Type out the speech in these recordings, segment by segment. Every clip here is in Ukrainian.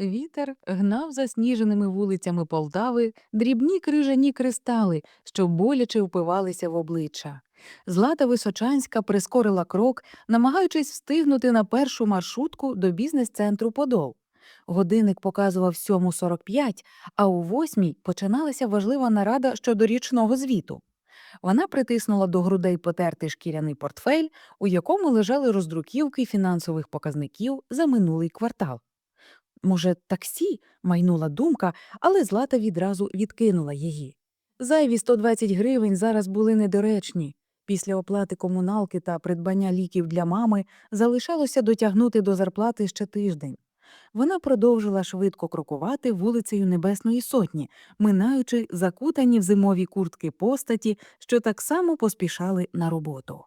Вітер гнав засніженими вулицями Полтави дрібні крижані кристали, що боляче впивалися в обличчя. Злата Височанська прискорила крок, намагаючись встигнути на першу маршрутку до бізнес-центру Подол. Годинник показував 7.45, а у восьмій починалася важлива нарада щодо річного звіту. Вона притиснула до грудей потертий шкіряний портфель, у якому лежали роздруківки фінансових показників за минулий квартал. Може, таксі? майнула думка, але Злата відразу відкинула її. Зайві 120 гривень зараз були недоречні. Після оплати комуналки та придбання ліків для мами залишалося дотягнути до зарплати ще тиждень. Вона продовжила швидко крокувати вулицею Небесної Сотні, минаючи закутані в зимові куртки постаті, що так само поспішали на роботу.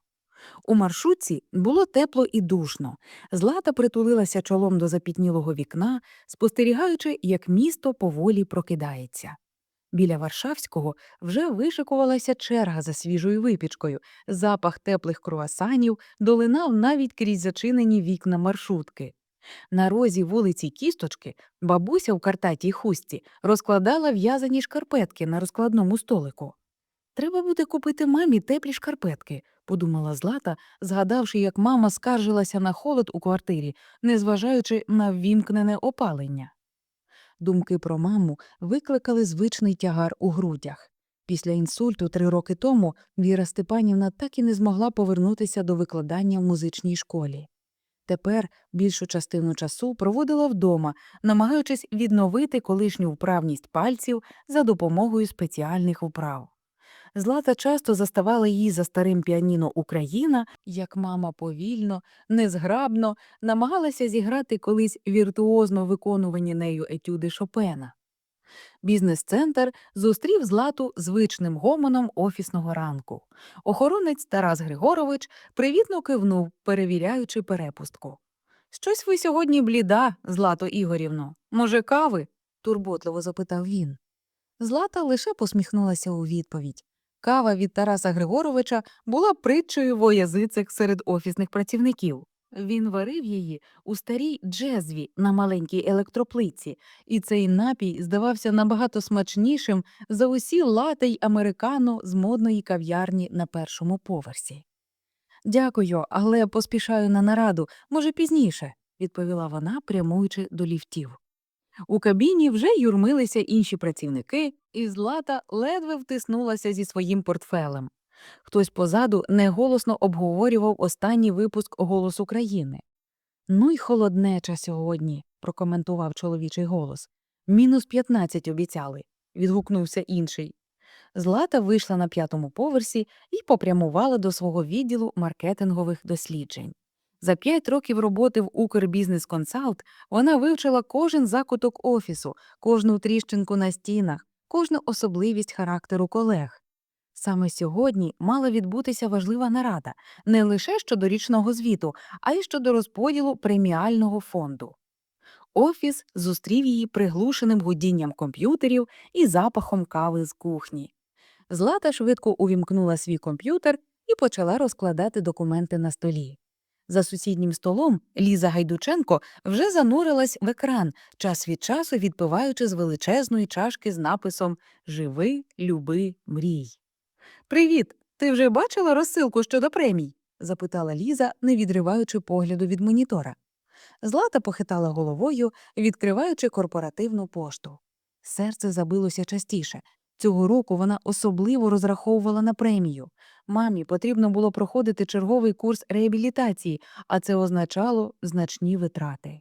У маршрутці було тепло і душно. Злата притулилася чолом до запітнілого вікна, спостерігаючи, як місто поволі прокидається. Біля Варшавського вже вишикувалася черга за свіжою випічкою, запах теплих круасанів долинав навіть крізь зачинені вікна маршрутки. На розі вулиці Кісточки бабуся в картатій хустці розкладала в'язані шкарпетки на розкладному столику. Треба буде купити мамі теплі шкарпетки, подумала Злата, згадавши, як мама скаржилася на холод у квартирі, незважаючи на ввімкнене опалення. Думки про маму викликали звичний тягар у грудях. Після інсульту три роки тому Віра Степанівна так і не змогла повернутися до викладання в музичній школі. Тепер більшу частину часу проводила вдома, намагаючись відновити колишню вправність пальців за допомогою спеціальних вправ. Злата часто заставала її за старим піаніно Україна, як мама повільно, незграбно намагалася зіграти колись віртуозно виконувані нею етюди Шопена. Бізнес-центр зустрів Злату звичним гомоном офісного ранку. Охоронець Тарас Григорович привітно кивнув, перевіряючи перепустку. Щось ви сьогодні бліда, Злато Ігорівно. Може, кави? турботливо запитав він. Злата лише посміхнулася у відповідь. Кава від Тараса Григоровича була притчею во язицях серед офісних працівників. Він варив її у старій джезві на маленькій електроплиці, і цей напій здавався набагато смачнішим за усі лате й американо з модної кав'ярні на першому поверсі. Дякую, але поспішаю на нараду, може, пізніше, відповіла вона, прямуючи до ліфтів. У кабіні вже юрмилися інші працівники, і Злата ледве втиснулася зі своїм портфелем. Хтось позаду неголосно обговорював останній випуск «Голос України». Ну й холоднеча сьогодні, прокоментував чоловічий голос. Мінус 15 обіцяли, відгукнувся інший. Злата вийшла на п'ятому поверсі і попрямувала до свого відділу маркетингових досліджень. За п'ять років роботи в Укрбізнес-консалт вона вивчила кожен закуток офісу, кожну тріщинку на стінах, кожну особливість характеру колег. Саме сьогодні мала відбутися важлива нарада не лише щодо річного звіту, а й щодо розподілу преміального фонду. Офіс зустрів її приглушеним гудінням комп'ютерів і запахом кави з кухні. Злата швидко увімкнула свій комп'ютер і почала розкладати документи на столі. За сусіднім столом Ліза Гайдученко вже занурилась в екран, час від часу відпиваючи з величезної чашки з написом Живи, люби, мрій. Привіт! Ти вже бачила розсилку щодо премій? запитала Ліза, не відриваючи погляду від монітора. Злата похитала головою, відкриваючи корпоративну пошту. Серце забилося частіше. Цього року вона особливо розраховувала на премію. Мамі потрібно було проходити черговий курс реабілітації, а це означало значні витрати.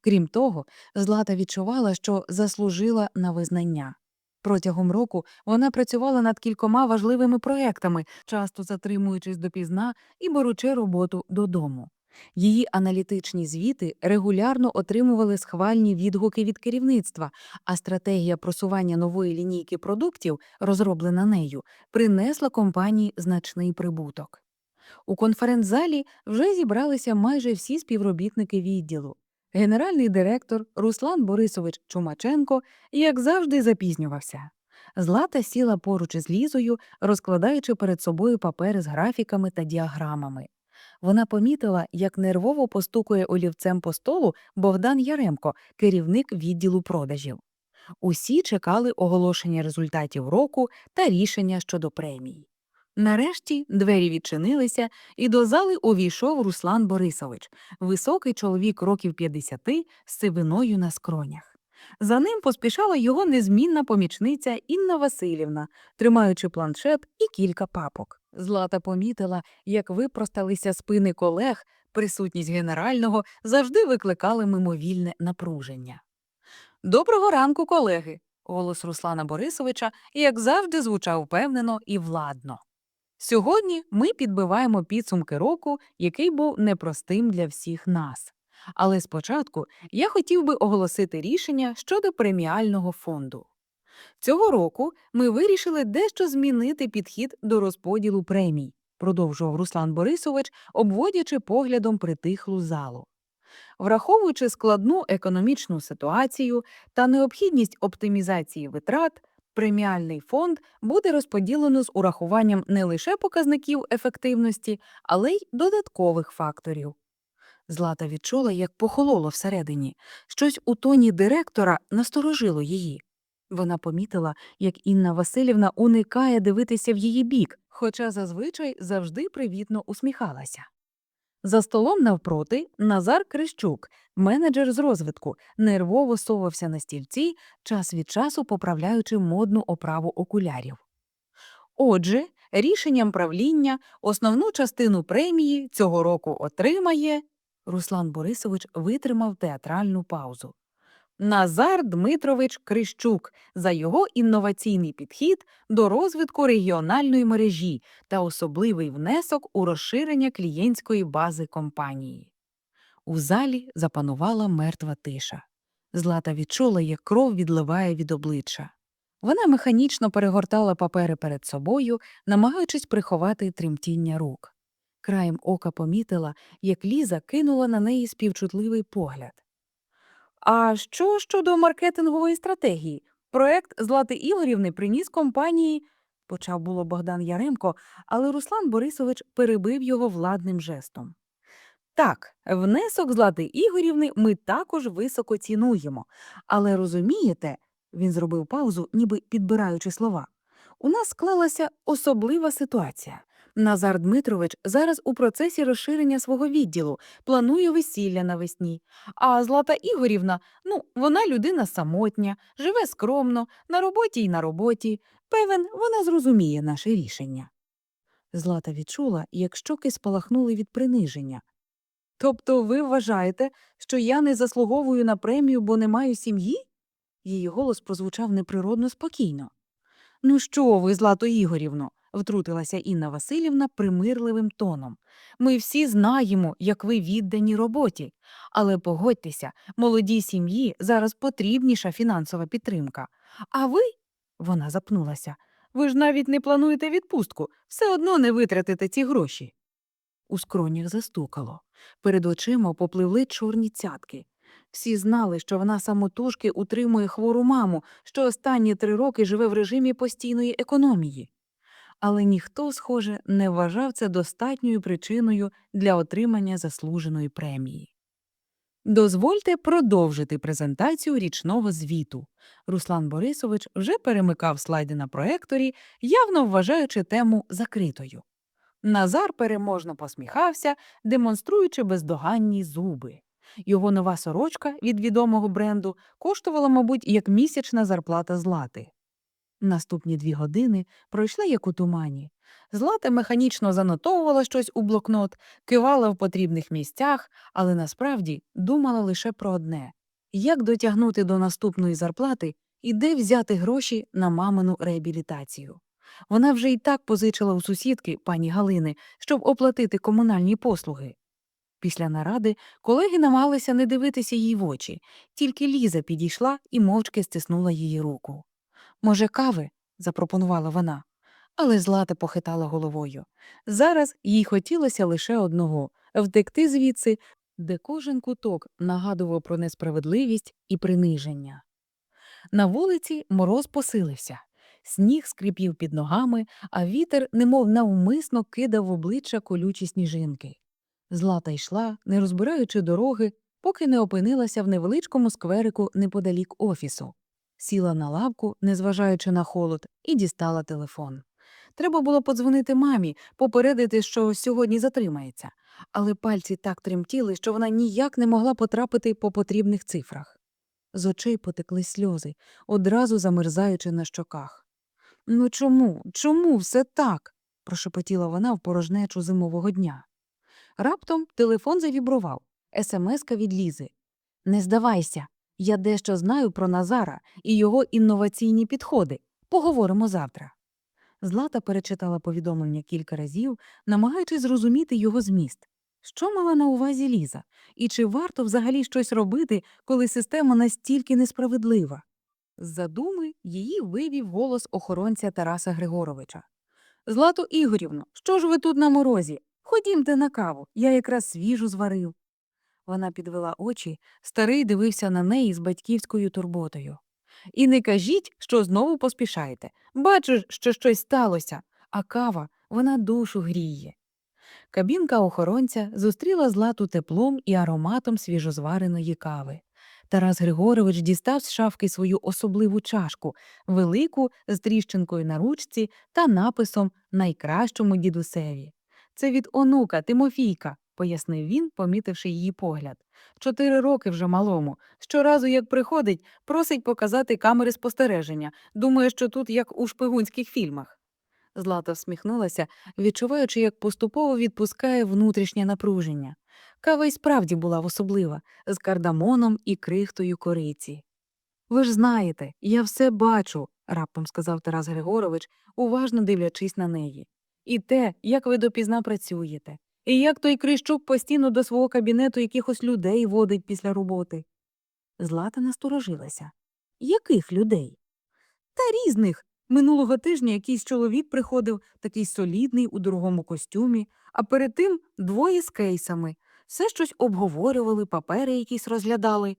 Крім того, Злата відчувала, що заслужила на визнання. Протягом року вона працювала над кількома важливими проектами, часто затримуючись допізна і беручи роботу додому. Її аналітичні звіти регулярно отримували схвальні відгуки від керівництва, а стратегія просування нової лінійки продуктів, розроблена нею, принесла компанії значний прибуток. У конференц-залі вже зібралися майже всі співробітники відділу. Генеральний директор Руслан Борисович Чумаченко, як завжди, запізнювався. Злата сіла поруч із Лізою, розкладаючи перед собою папери з графіками та діаграмами. Вона помітила, як нервово постукує олівцем по столу Богдан Яремко, керівник відділу продажів. Усі чекали оголошення результатів року та рішення щодо премій. Нарешті двері відчинилися, і до зали увійшов Руслан Борисович, високий чоловік років 50 з сивиною на скронях. За ним поспішала його незмінна помічниця Інна Васильівна, тримаючи планшет і кілька папок. Злата помітила, як випросталися спини колег, присутність генерального завжди викликали мимовільне напруження. Доброго ранку, колеги. Голос Руслана Борисовича, як завжди, звучав впевнено і владно. Сьогодні ми підбиваємо підсумки року, який був непростим для всіх нас. Але спочатку я хотів би оголосити рішення щодо преміального фонду. Цього року ми вирішили дещо змінити підхід до розподілу премій, продовжував Руслан Борисович, обводячи поглядом притихлу залу. Враховуючи складну економічну ситуацію та необхідність оптимізації витрат, преміальний фонд буде розподілено з урахуванням не лише показників ефективності, але й додаткових факторів. Злата відчула, як похололо всередині. Щось у тоні директора насторожило її. Вона помітила, як Інна Васильівна уникає дивитися в її бік, хоча зазвичай завжди привітно усміхалася. За столом навпроти Назар Крищук, менеджер з розвитку, нервово совався на стільці, час від часу поправляючи модну оправу окулярів. Отже, рішенням правління основну частину премії цього року отримає. Руслан Борисович витримав театральну паузу. Назар Дмитрович Крищук за його інноваційний підхід до розвитку регіональної мережі та особливий внесок у розширення клієнтської бази компанії. У залі запанувала мертва тиша. Злата відчула, як кров відливає від обличчя. Вона механічно перегортала папери перед собою, намагаючись приховати тремтіння рук. Краєм ока помітила, як Ліза кинула на неї співчутливий погляд. А що щодо маркетингової стратегії? Проект Злати Ігорівни приніс компанії, почав було Богдан Яремко, але Руслан Борисович перебив його владним жестом. Так, внесок Злати Ігорівни ми також високо цінуємо. Але розумієте, він зробив паузу, ніби підбираючи слова. У нас склалася особлива ситуація. Назар Дмитрович зараз у процесі розширення свого відділу, планує весілля навесні. А Злата Ігорівна, ну, вона людина самотня, живе скромно, на роботі й на роботі. Певен, вона зрозуміє наше рішення. Злата відчула, як щоки спалахнули від приниження. Тобто ви вважаєте, що я не заслуговую на премію, бо не маю сім'ї? Її голос прозвучав неприродно спокійно. Ну що ви, Злато Ігорівно? Втрутилася Інна Васильівна примирливим тоном. Ми всі знаємо, як ви віддані роботі, але погодьтеся, молодій сім'ї зараз потрібніша фінансова підтримка. А ви, вона запнулася, ви ж навіть не плануєте відпустку, все одно не витратите ці гроші. У скронях застукало. Перед очима попливли чорні цятки. Всі знали, що вона самотужки утримує хвору маму, що останні три роки живе в режимі постійної економії але ніхто, схоже, не вважав це достатньою причиною для отримання заслуженої премії. Дозвольте продовжити презентацію річного звіту. Руслан Борисович вже перемикав слайди на проекторі, явно вважаючи тему закритою. Назар переможно посміхався, демонструючи бездоганні зуби. Його нова сорочка від відомого бренду коштувала, мабуть, як місячна зарплата злати. Наступні дві години пройшли як у тумані. Злата механічно занотовувала щось у блокнот, кивала в потрібних місцях, але насправді думала лише про одне як дотягнути до наступної зарплати і де взяти гроші на мамину реабілітацію. Вона вже й так позичила у сусідки пані Галини, щоб оплатити комунальні послуги. Після наради колеги намагалися не дивитися їй в очі, тільки Ліза підійшла і мовчки стиснула її руку. Може, кави? запропонувала вона. Але Злата похитала головою. Зараз їй хотілося лише одного втекти звідси, де кожен куток нагадував про несправедливість і приниження. На вулиці мороз посилився. Сніг скрипів під ногами, а вітер, немов навмисно кидав в обличчя колючі сніжинки. Злата йшла, не розбираючи дороги, поки не опинилася в невеличкому скверику неподалік офісу. Сіла на лавку, незважаючи на холод, і дістала телефон. Треба було подзвонити мамі, попередити, що сьогодні затримається, але пальці так тремтіли, що вона ніяк не могла потрапити по потрібних цифрах. З очей потекли сльози, одразу замерзаючи на щоках. Ну чому, чому все так? прошепотіла вона в порожнечу зимового дня. Раптом телефон завібрував. Смска від Лізи. Не здавайся, я дещо знаю про Назара і його інноваційні підходи. Поговоримо завтра. Злата перечитала повідомлення кілька разів, намагаючись зрозуміти його зміст. Що мала на увазі Ліза? І чи варто взагалі щось робити, коли система настільки несправедлива? З задуми її вивів голос охоронця Тараса Григоровича. Злато Ігорівно, що ж ви тут на морозі? Ходімте на каву, я якраз свіжу зварив. Вона підвела очі, старий дивився на неї з батьківською турботою. І не кажіть, що знову поспішаєте. Бачу, що щось сталося, а кава вона душу гріє. Кабінка охоронця зустріла злату теплом і ароматом свіжозвареної кави. Тарас Григорович дістав з шафки свою особливу чашку, велику з тріщинкою на ручці та написом Найкращому дідусеві. Це від онука Тимофійка, пояснив він, помітивши її погляд. Чотири роки вже малому. Щоразу, як приходить, просить показати камери спостереження. Думає, що тут як у шпигунських фільмах. Злата всміхнулася, відчуваючи, як поступово відпускає внутрішнє напруження. Кава й справді була особлива, з кардамоном і крихтою кориці. Ви ж знаєте, я все бачу, раптом сказав Тарас Григорович, уважно дивлячись на неї. І те, як ви допізна працюєте, і як той Крищук постійно до свого кабінету якихось людей водить після роботи. Злата насторожилася. Яких людей? Та різних. Минулого тижня якийсь чоловік приходив, такий солідний у дорогому костюмі, а перед тим двоє з кейсами. Все щось обговорювали, папери якісь розглядали.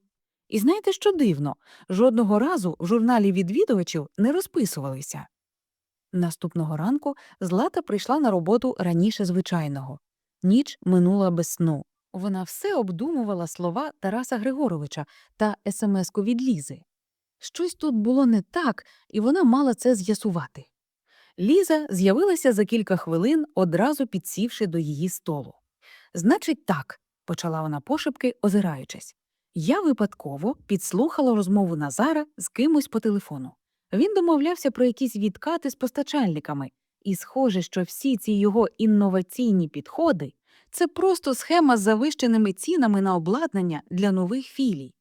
І знаєте, що дивно? Жодного разу в журналі відвідувачів не розписувалися. Наступного ранку Злата прийшла на роботу раніше звичайного. Ніч минула без сну. Вона все обдумувала слова Тараса Григоровича та смс-ку від Лізи. Щось тут було не так, і вона мала це з'ясувати. Ліза з'явилася за кілька хвилин, одразу підсівши до її столу. Значить, так, почала вона пошепки, озираючись. Я випадково підслухала розмову Назара з кимось по телефону. Він домовлявся про якісь відкати з постачальниками, і схоже, що всі ці його інноваційні підходи це просто схема з завищеними цінами на обладнання для нових філій.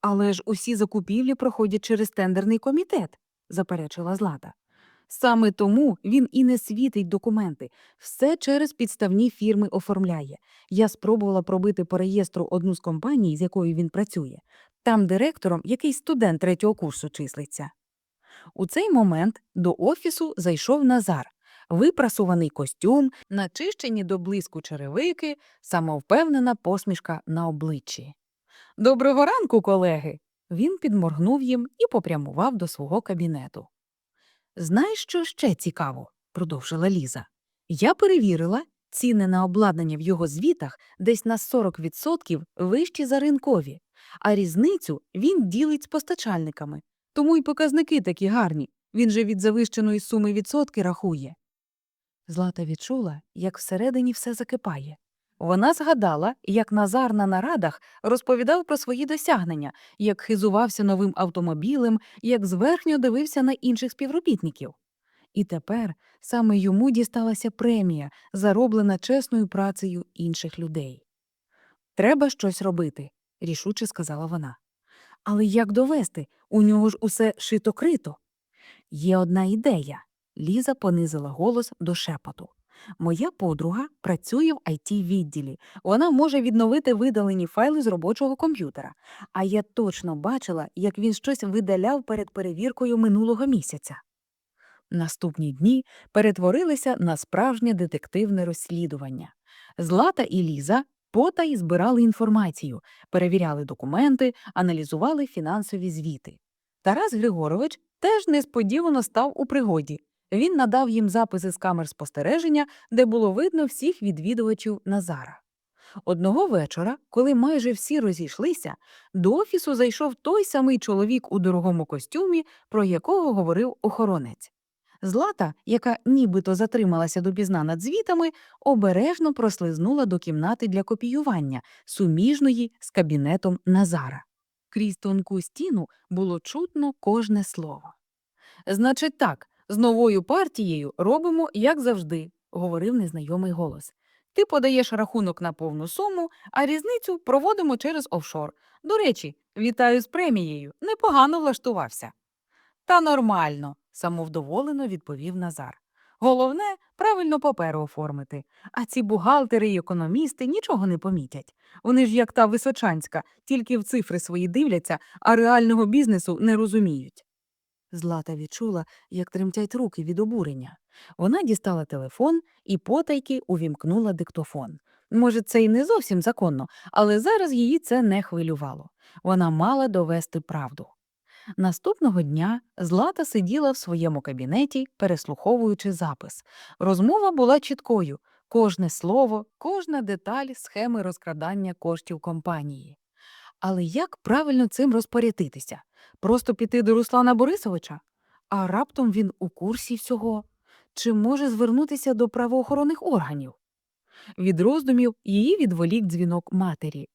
Але ж усі закупівлі проходять через тендерний комітет, заперечила Злата. Саме тому він і не світить документи, все через підставні фірми оформляє. Я спробувала пробити по реєстру одну з компаній, з якою він працює. Там директором якийсь студент третього курсу числиться. У цей момент до офісу зайшов Назар, випрасуваний костюм, начищені до блиску черевики, самовпевнена посмішка на обличчі. Доброго ранку, колеги. Він підморгнув їм і попрямував до свого кабінету. Знаєш, що ще цікаво? продовжила Ліза. Я перевірила, ціни на обладнання в його звітах десь на 40% вищі за ринкові, а різницю він ділить з постачальниками. Тому й показники такі гарні. Він же від завищеної суми відсотки рахує. Злата відчула, як всередині все закипає. Вона згадала, як Назар на нарадах розповідав про свої досягнення, як хизувався новим автомобілем, як зверхньо дивився на інших співробітників. І тепер саме йому дісталася премія, зароблена чесною працею інших людей. Треба щось робити, рішуче сказала вона. Але як довести? У нього ж усе шито-крито. Є одна ідея. Ліза понизила голос до шепоту. Моя подруга працює в it відділі. Вона може відновити видалені файли з робочого комп'ютера. А я точно бачила, як він щось видаляв перед перевіркою минулого місяця. Наступні дні перетворилися на справжнє детективне розслідування. Злата і Ліза потай збирали інформацію, перевіряли документи, аналізували фінансові звіти. Тарас Григорович теж несподівано став у пригоді. Він надав їм записи з камер спостереження, де було видно всіх відвідувачів Назара. Одного вечора, коли майже всі розійшлися, до офісу зайшов той самий чоловік у дорогому костюмі, про якого говорив охоронець. Злата, яка нібито затрималася допізна над звітами, обережно прослизнула до кімнати для копіювання, суміжної з кабінетом Назара. Крізь тонку стіну було чутно кожне слово. Значить, так, з новою партією робимо, як завжди, говорив незнайомий голос. Ти подаєш рахунок на повну суму, а різницю проводимо через офшор. До речі, вітаю з премією. Непогано влаштувався. Та нормально, самовдоволено відповів Назар. Головне правильно паперу оформити. А ці бухгалтери й економісти нічого не помітять. Вони ж як та височанська, тільки в цифри свої дивляться, а реального бізнесу не розуміють. Злата відчула, як тремтять руки від обурення. Вона дістала телефон і потайки увімкнула диктофон. Може, це й не зовсім законно, але зараз її це не хвилювало. Вона мала довести правду. Наступного дня Злата сиділа в своєму кабінеті, переслуховуючи запис. Розмова була чіткою кожне слово, кожна деталь схеми розкрадання коштів компанії. Але як правильно цим розпорядитися? Просто піти до Руслана Борисовича? А раптом він у курсі всього? Чи може звернутися до правоохоронних органів? Від роздумів її відволік дзвінок матері.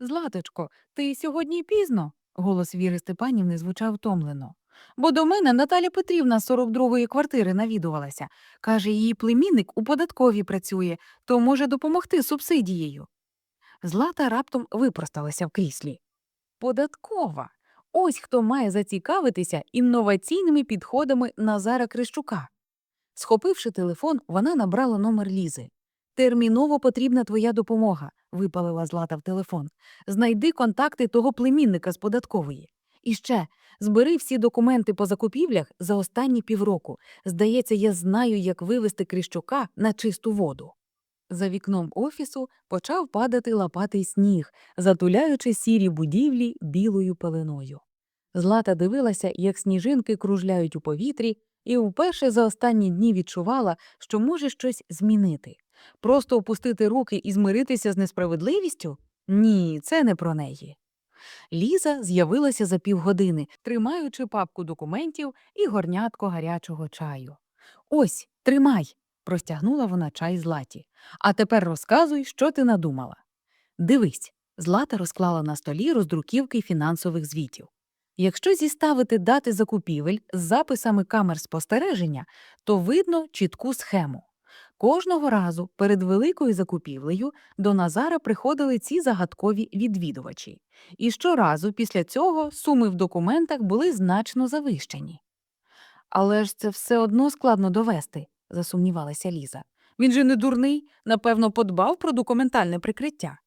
Златочко, ти сьогодні пізно? Голос Віри Степанівни звучав втомлено. Бо до мене Наталя Петрівна з 42-ї квартири навідувалася. Каже, її племінник у податковій працює, то може допомогти субсидією. Злата раптом випросталася в кріслі. Податкова. Ось хто має зацікавитися інноваційними підходами Назара Крищука. Схопивши телефон, вона набрала номер Лізи. Терміново потрібна твоя допомога, випалила Злата в телефон. Знайди контакти того племінника з податкової. І ще збери всі документи по закупівлях за останні півроку. Здається, я знаю, як вивести Крищука на чисту воду. За вікном офісу почав падати лопатий сніг, затуляючи сірі будівлі білою пеленою. Злата дивилася, як сніжинки кружляють у повітрі, і вперше за останні дні відчувала, що може щось змінити. Просто опустити руки і змиритися з несправедливістю? Ні, це не про неї. Ліза з'явилася за півгодини, тримаючи папку документів і горнятко гарячого чаю. Ось, тримай, простягнула вона чай златі. А тепер розказуй, що ти надумала. Дивись, злата розклала на столі роздруківки фінансових звітів. Якщо зіставити дати закупівель з записами камер спостереження, то видно чітку схему. Кожного разу перед великою закупівлею до Назара приходили ці загадкові відвідувачі, і щоразу після цього суми в документах були значно завищені. Але ж це все одно складно довести, засумнівалася Ліза. Він же не дурний, напевно, подбав про документальне прикриття.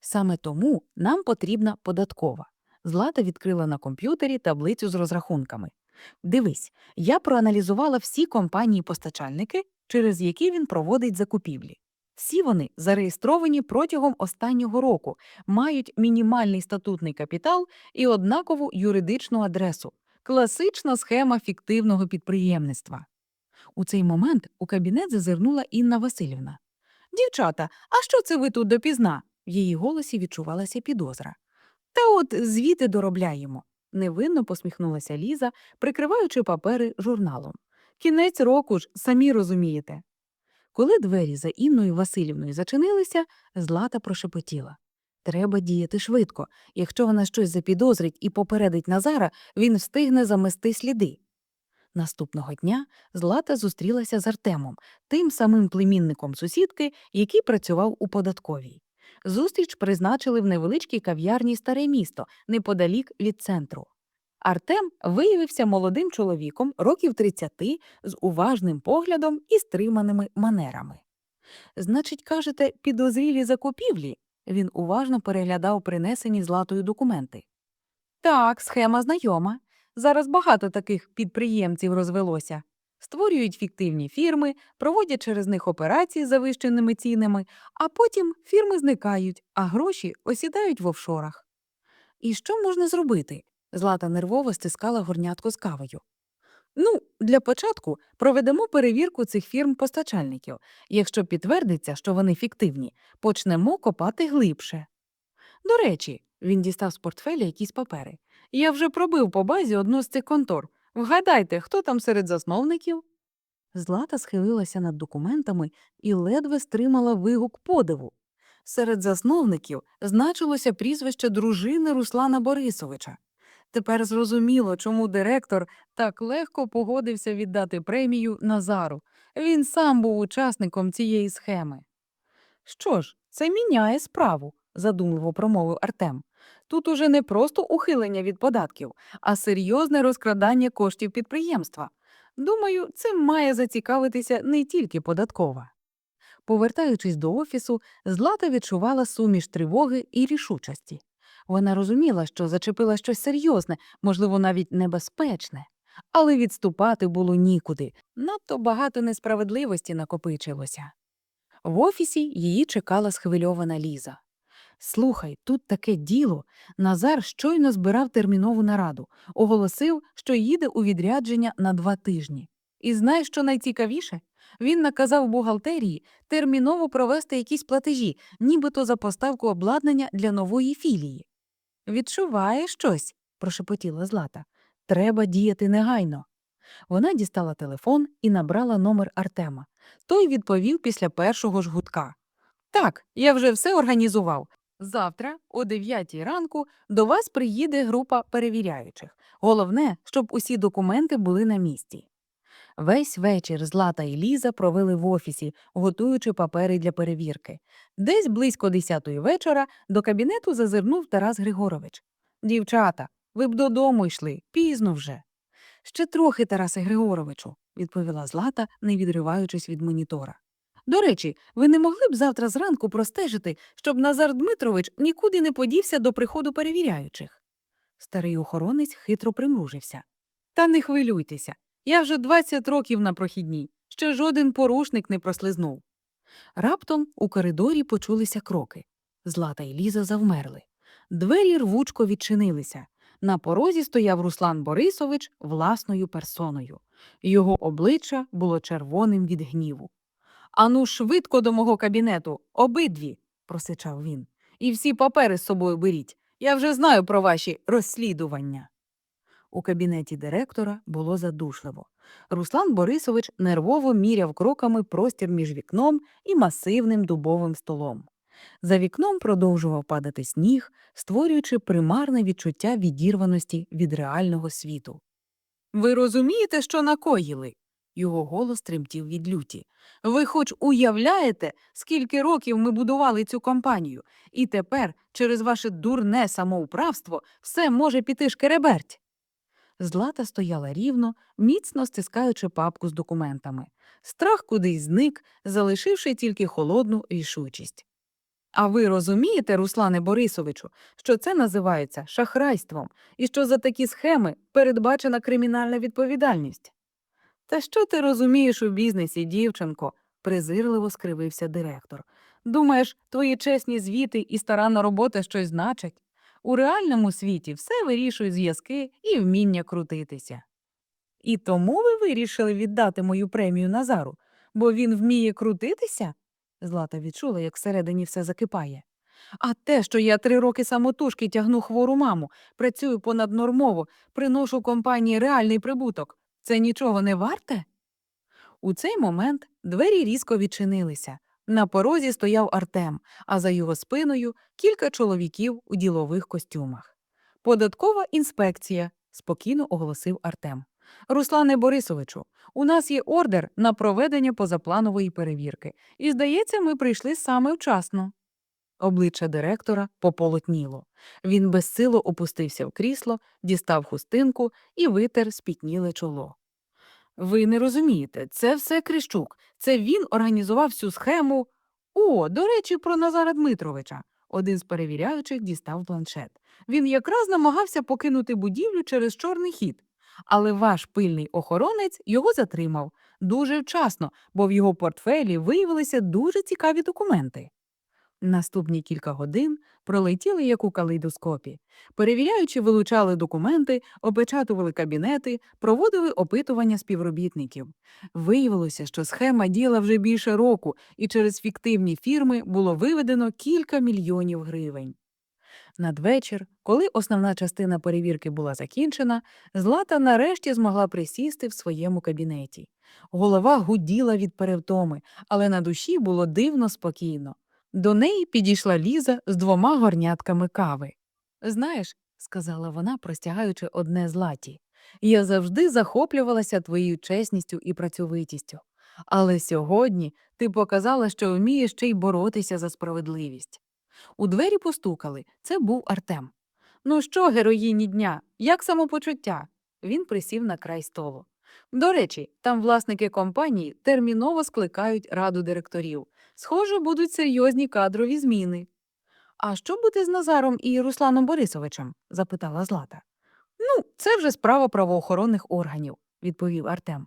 Саме тому нам потрібна податкова. Злата відкрила на комп'ютері таблицю з розрахунками. Дивись, я проаналізувала всі компанії-постачальники, через які він проводить закупівлі. Всі вони зареєстровані протягом останнього року, мають мінімальний статутний капітал і однакову юридичну адресу. Класична схема фіктивного підприємництва. У цей момент у кабінет зазирнула Інна Васильівна. Дівчата, а що це ви тут допізна? В її голосі відчувалася підозра. Та от звіти доробляємо, невинно посміхнулася Ліза, прикриваючи папери журналом. Кінець року ж, самі розумієте. Коли двері за Інною Васильівною зачинилися, Злата прошепотіла. Треба діяти швидко. Якщо вона щось запідозрить і попередить Назара, він встигне замести сліди. Наступного дня Злата зустрілася з Артемом, тим самим племінником сусідки, який працював у податковій. Зустріч призначили в невеличкій кав'ярні старе місто неподалік від центру. Артем виявився молодим чоловіком років 30 з уважним поглядом і стриманими манерами. Значить, кажете, підозрілі закупівлі? Він уважно переглядав принесені златою документи. Так, схема знайома. Зараз багато таких підприємців розвелося. Створюють фіктивні фірми, проводять через них операції з завищеними цінами, а потім фірми зникають, а гроші осідають в офшорах. І що можна зробити? Злата нервово стискала горнятку з кавою. Ну, для початку проведемо перевірку цих фірм-постачальників. Якщо підтвердиться, що вони фіктивні, почнемо копати глибше. До речі, він дістав з портфеля якісь папери. Я вже пробив по базі одну з цих контор. Вгадайте, хто там серед засновників? Злата схилилася над документами і ледве стримала вигук подиву. Серед засновників значилося прізвище дружини Руслана Борисовича. Тепер зрозуміло, чому директор так легко погодився віддати премію Назару. Він сам був учасником цієї схеми. Що ж, це міняє справу, задумливо промовив Артем. Тут уже не просто ухилення від податків, а серйозне розкрадання коштів підприємства. Думаю, цим має зацікавитися не тільки податкова. Повертаючись до офісу, Злата відчувала суміш тривоги і рішучості. Вона розуміла, що зачепила щось серйозне, можливо, навіть небезпечне, але відступати було нікуди. Надто багато несправедливості накопичилося. В офісі її чекала схвильована Ліза. Слухай, тут таке діло. Назар щойно збирав термінову нараду, оголосив, що їде у відрядження на два тижні. І знаєш, що найцікавіше? Він наказав бухгалтерії терміново провести якісь платежі, нібито за поставку обладнання для нової філії. Відчуває щось, прошепотіла Злата. Треба діяти негайно. Вона дістала телефон і набрала номер Артема. Той відповів після першого ж гудка. Так, я вже все організував. Завтра, о 9 ранку, до вас приїде група перевіряючих. Головне, щоб усі документи були на місці. Весь вечір Злата і Ліза провели в офісі, готуючи папери для перевірки. Десь близько 10 вечора до кабінету зазирнув Тарас Григорович. Дівчата, ви б додому йшли, пізно вже. Ще трохи, Тарасе Григоровичу, відповіла Злата, не відриваючись від монітора. До речі, ви не могли б завтра зранку простежити, щоб Назар Дмитрович нікуди не подівся до приходу перевіряючих. Старий охоронець хитро примружився. Та не хвилюйтеся. Я вже 20 років на прохідній, ще жоден порушник не прослизнув. Раптом у коридорі почулися кроки. Злата і Ліза завмерли. Двері рвучко відчинилися. На порозі стояв Руслан Борисович власною персоною. Його обличчя було червоним від гніву. Ану, швидко до мого кабінету, обидві, просичав він. І всі папери з собою беріть. Я вже знаю про ваші розслідування. У кабінеті директора було задушливо. Руслан Борисович нервово міряв кроками простір між вікном і масивним дубовим столом. За вікном продовжував падати сніг, створюючи примарне відчуття відірваності від реального світу. Ви розумієте, що накоїли? Його голос тремтів від люті. Ви хоч уявляєте, скільки років ми будували цю компанію, і тепер, через ваше дурне самоуправство, все може піти шкереберть. Злата стояла рівно, міцно стискаючи папку з документами. Страх кудись зник, залишивши тільки холодну рішучість. А ви розумієте, Руслане Борисовичу, що це називається шахрайством і що за такі схеми передбачена кримінальна відповідальність? Та що ти розумієш у бізнесі, дівчинко? презирливо скривився директор. Думаєш, твої чесні звіти і старанна робота щось значать? У реальному світі все вирішують зв'язки і вміння крутитися. І тому ви вирішили віддати мою премію Назару, бо він вміє крутитися? Злата відчула, як всередині все закипає. А те, що я три роки самотужки тягну хвору маму, працюю понаднормово, приношу компанії реальний прибуток, це нічого не варте? У цей момент двері різко відчинилися. На порозі стояв Артем, а за його спиною кілька чоловіків у ділових костюмах. Податкова інспекція, спокійно оголосив Артем. Руслане Борисовичу, у нас є ордер на проведення позапланової перевірки, і, здається, ми прийшли саме вчасно. Обличчя директора пополотніло. Він безсило опустився в крісло, дістав хустинку і витер спітніле чоло. Ви не розумієте, це все Крищук. Це він організував всю схему. О, до речі, про Назара Дмитровича. Один з перевіряючих дістав планшет. Він якраз намагався покинути будівлю через чорний хід. Але ваш пильний охоронець його затримав дуже вчасно, бо в його портфелі виявилися дуже цікаві документи. Наступні кілька годин пролетіли як у калейдоскопі. Перевіряючи, вилучали документи, опечатували кабінети, проводили опитування співробітників. Виявилося, що схема діяла вже більше року, і через фіктивні фірми було виведено кілька мільйонів гривень. Надвечір, коли основна частина перевірки була закінчена, Злата нарешті змогла присісти в своєму кабінеті. Голова гуділа від перевтоми, але на душі було дивно спокійно. До неї підійшла Ліза з двома горнятками кави. Знаєш, сказала вона, простягаючи одне златі, я завжди захоплювалася твоєю чесністю і працьовитістю. Але сьогодні ти показала, що вмієш ще й боротися за справедливість. У двері постукали. Це був Артем. Ну що, героїні дня, як самопочуття? Він присів на край столу. До речі, там власники компанії терміново скликають раду директорів. Схоже, будуть серйозні кадрові зміни. А що буде з Назаром і Русланом Борисовичем? запитала Злата. Ну, це вже справа правоохоронних органів, відповів Артем.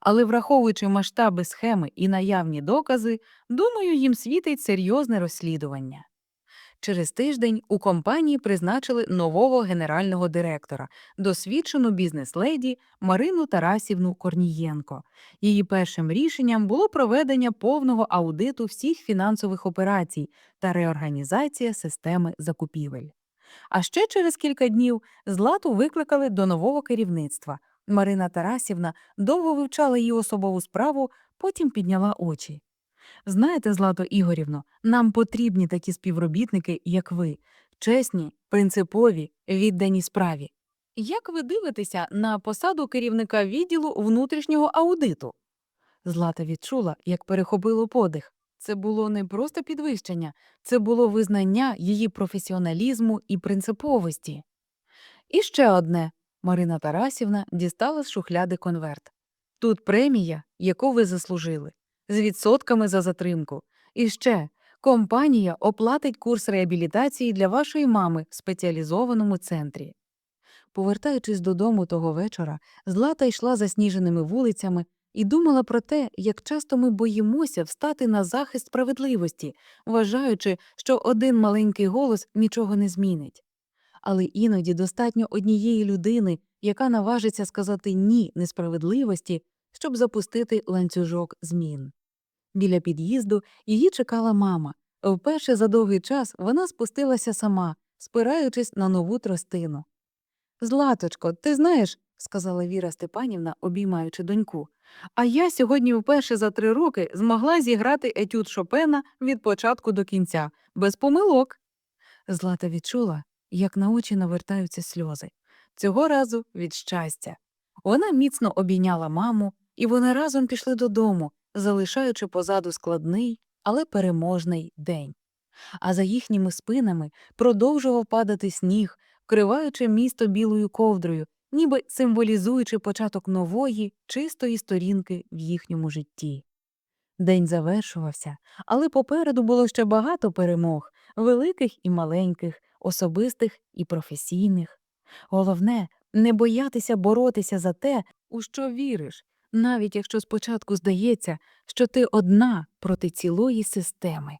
Але враховуючи масштаби схеми і наявні докази, думаю, їм світить серйозне розслідування. Через тиждень у компанії призначили нового генерального директора, досвідчену бізнес-леді Марину Тарасівну Корнієнко. Її першим рішенням було проведення повного аудиту всіх фінансових операцій та реорганізація системи закупівель. А ще через кілька днів Злату викликали до нового керівництва. Марина Тарасівна довго вивчала її особову справу, потім підняла очі. Знаєте, Злато Ігорівно, нам потрібні такі співробітники, як ви, чесні, принципові, віддані справі. Як ви дивитеся на посаду керівника відділу внутрішнього аудиту? Злата відчула, як перехопило подих. Це було не просто підвищення, це було визнання її професіоналізму і принциповості. І ще одне Марина Тарасівна дістала з шухляди конверт. Тут премія, яку ви заслужили з відсотками за затримку. І ще компанія оплатить курс реабілітації для вашої мами в спеціалізованому центрі. Повертаючись додому того вечора, Злата йшла засніженими вулицями і думала про те, як часто ми боїмося встати на захист справедливості, вважаючи, що один маленький голос нічого не змінить. Але іноді достатньо однієї людини, яка наважиться сказати ні несправедливості, щоб запустити ланцюжок змін. Біля під'їзду її чекала мама. Вперше за довгий час вона спустилася сама, спираючись на нову тростину. Златочко, ти знаєш, сказала Віра Степанівна, обіймаючи доньку, а я сьогодні вперше за три роки змогла зіграти етюд Шопена від початку до кінця, без помилок. Злата відчула, як на очі навертаються сльози. Цього разу від щастя. Вона міцно обійняла маму, і вони разом пішли додому, залишаючи позаду складний, але переможний день. А за їхніми спинами продовжував падати сніг, вкриваючи місто білою ковдрою, ніби символізуючи початок нової, чистої сторінки в їхньому житті. День завершувався, але попереду було ще багато перемог, великих і маленьких, особистих і професійних. Головне не боятися боротися за те, у що віриш, навіть якщо спочатку здається, що ти одна проти цілої системи.